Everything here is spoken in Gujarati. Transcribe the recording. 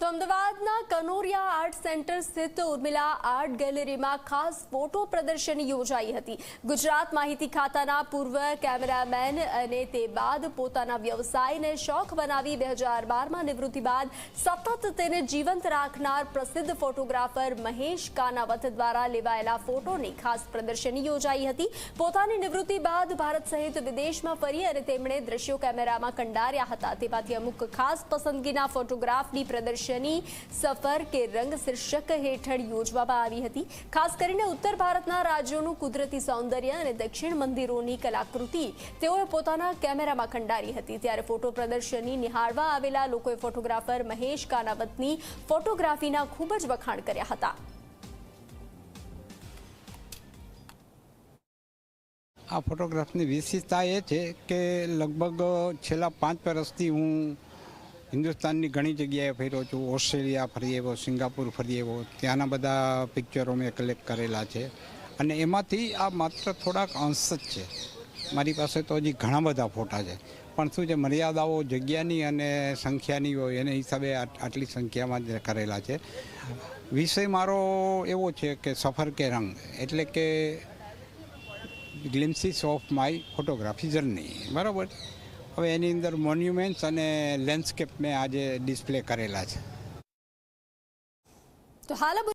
તો અમદાવાદના કનોરિયા આર્ટ સેન્ટર સ્થિત ઉર્મિલા આર્ટ ગેલેરીમાં ખાસ ફોટો પ્રદર્શની યોજાઈ હતી. ગુજરાત માહિતી ખાતાના પૂર્વ કેમેરામેન અને તે બાદ પોતાના વ્યવસાયને શોખ બનાવી બે હજાર બારમાં નિવૃત્તિ બાદ સતત તેને જીવંત રાખનાર પ્રસિદ્ધ ફોટોગ્રાફર મહેશ કાનાવત દ્વારા લેવાયેલા ફોટોની ખાસ પ્રદર્શની યોજાઈ હતી. પોતાની નિવૃત્તિ બાદ ભારત સહિત વિદેશમાં ફરી અને તેમણે દ્રશ્યો કેમેરામાં કંડાર્યા હતા. તેમાંથી અમુક ખાસ પસંદગીના ફોટોગ્રાફની પ્રદર્શની સફર કે રંગ શીર્ષક હેઠળ યોજવામાં આવી હતી. ખાસ કરીને ઉત્તર ભારતના રાજ્યોનું કુદરતી સૌંદર્ય અને દક્ષિણ મંદિરોની કલાકૃતિ તેઓએ પોતાના કેમેરામાં ખંડારી હતી. ત્યારે ફોટો પ્રદર્શની નિહાળવા આવેલા લોકોએ ફોટોગ્રાફર મહેશ કાનાવતની ફોટોગ્રાફીના ખૂબ જ વખાણ કર્યા હતા. આ ફોટોગ્રાફની વિશેષતા એ છે કે લગભગ છેલ્લા પાંચ વર્ષથી હું હિન્દુસ્તાનની ઘણી જગ્યાએ ફર્યો છું. ઓસ્ટ્રેલિયા ફરી આવ્યો, સિંગાપુર ફરી આવ્યો. ત્યાંના બધા પિક્ચરો મેં કલેક્ટ કરેલા છે. અને એમાંથી આ માત્ર થોડાક અંશ જ છે. મારી પાસે તો હજી ઘણા બધા ફોટા છે. પણ શું છે, મર્યાદાઓ જગ્યાની અને સંખ્યાની હોય, એને હિસાબે આટ- આટલી સંખ્યામાં જ કરેલા છે. વિષય મારો એવો છે કે સફર કે રંગ. એટલે કે glimpses of my photography journey બરાબર? હવે એની અંદર મોન્યુમેન્ટ્સ અને લેન્ડસ્કેપ મેં આજે ડિસ્પ્લે કરેલા છે. તો હાલ